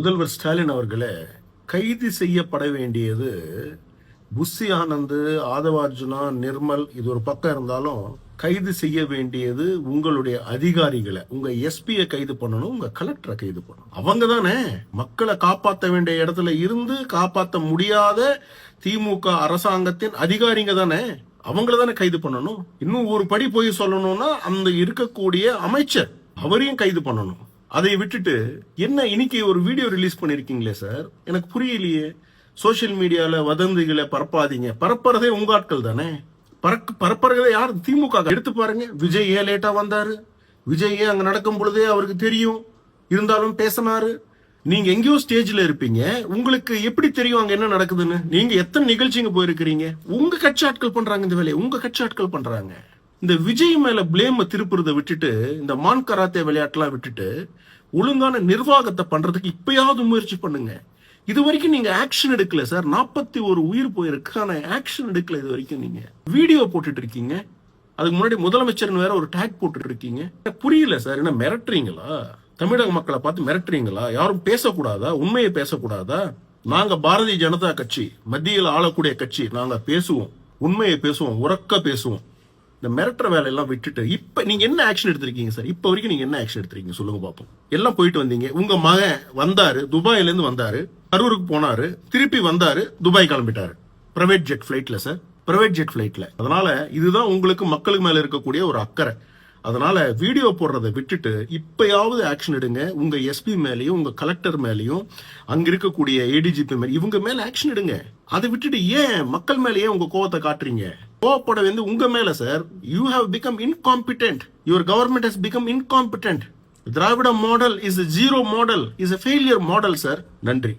முதல்வர் ஸ்டாலின் அவர்களே கைது செய்யப்பட வேண்டியது புஷி ஆனந்த் ஆதவார்ஜுனா நிர்மல் இது ஒரு பக்கம் இருந்தாலும் கைது செய்ய வேண்டியது உங்களுடைய அதிகாரிகளை உங்க எஸ்பியை கைது பண்ணணும் உங்க கலெக்டரை கைது பண்ணணும். அவங்க தானே மக்களை காப்பாற்ற வேண்டிய இடத்துல இருந்து காப்பாற்ற முடியாத திமுக அரசாங்கத்தின் அதிகாரிங்க தானே? அவங்கள தானே கைது பண்ணணும்? இன்னும் ஒரு படி போய் சொல்லணும்னா அந்த இருக்கக்கூடிய அமைச்சர் அவரையும் கைது பண்ணணும். அதை விட்டுட்டு என்ன இன்னைக்கு ஒரு வீடியோ ரிலீஸ் பண்ணிருக்கீங்களே சார் எனக்கு புரியலையே. சோஷியல் மீடியால வதந்திகளை பரப்பாதீங்க. பரப்புறதே உங்க ஆட்கள் தானே? பறக்க பரப்புறதே யார் திமுக எடுத்து பாருங்க. விஜய் ஏன் லேட்டா வந்தாரு? விஜய் ஏன் அங்க நடக்கும் பொழுதே அவருக்கு தெரியும்? இருந்தாலும் பேசினாரு. நீங்க எங்கேயோ ஸ்டேஜ்ல இருப்பீங்க. உங்களுக்கு எப்படி தெரியும் அங்க என்ன நடக்குதுன்னு? நீங்க எத்தனை நிகழ்ச்சிங்க போயிருக்கிறீங்க? உங்க கட்சி ஆட்கள் பண்றாங்க இந்த வேலையை. உங்க கட்சி ஆட்கள் பண்றாங்க. இந்த விஜய் மேல பிளேம திருப்புறத விட்டுட்டு இந்த மான் கராத்தே விளையாட்டுலாம் விட்டுட்டு ஒழுங்கான நிர்வாகத்தை பண்றதுக்கு இப்பயாவது முயற்சி பண்ணுங்க. இது வரைக்கும் நீங்க ஆக்ஷன் எடுக்கல சார் நாற்பத்தி ஒரு உயிர் போயிருக்கு ஆனா ஆக்ஷன் எடுக்கல இது வரைக்கும் நீங்க. வீடியோ போட்டுட்டு இருக்கீங்க. அதுக்கு முன்னாடி முதலமைச்சர்னு வேற ஒரு டேக் போட்டுட்டு இருக்கீங்க. புரியல சார் என்ன மிரட்டுறீங்களா? தமிழக மக்களை பார்த்து மிரட்டுறீங்களா? யாரும் பேசக்கூடாதா? உண்மையை பேசக்கூடாதா? நாங்க பாரதிய ஜனதா கட்சி மத்தியில் ஆளக்கூடிய கட்சி. நாங்க பேசுவோம். உண்மையை பேசுவோம். உறக்க பேசுவோம். இந்த மிரட்டுற வேலையெல்லாம் விட்டுட்டு இப்போ நீங்கள் என்ன ஆக்ஷன் எடுத்திருக்கீங்க சார் இப்போ வரைக்கும் நீங்கள் என்ன ஆக்ஷன் எடுத்திருக்கீங்க? சொல்லுங்க பார்ப்போம் எல்லாம் போயிட்டு வந்தீங்க. உங்கள் மகன் வந்தார் துபாயிலேருந்து வந்தார் கரூருக்கு போனார் திருப்பி வந்தார் துபாய் கிளம்பிட்டார். ப்ரைவேட் ஜெட் ஃப்ளைட்டில் சார் ப்ரைவேட் ஜெட் ஃப்ளைட்டில் அதனால் இதுதான் உங்களுக்கு மக்களுக்கு மேலே இருக்கக்கூடிய ஒரு அக்கறை. அதனால வீடியோ போடுறதை விட்டுட்டு இப்பயாவது ஆக்ஷன் எடுங்க. உங்க எஸ்பி மேலேயும் உங்க கலெக்டர் மேலேயும் அங்க இருக்கக்கூடிய ஏடிஜிபி மேலே இவங்க மேல ஆக்ஷன் எடுங்க. அதை விட்டுட்டு ஏன் மக்கள் மேலேயே ஏன் உங்க கோவத்தை காட்டுறீங்க? கோவப்பட வந்து உங்க மேல sir you have become incompetent your government has become incompetent Dravida model is zero model is failure model sir நன்றி.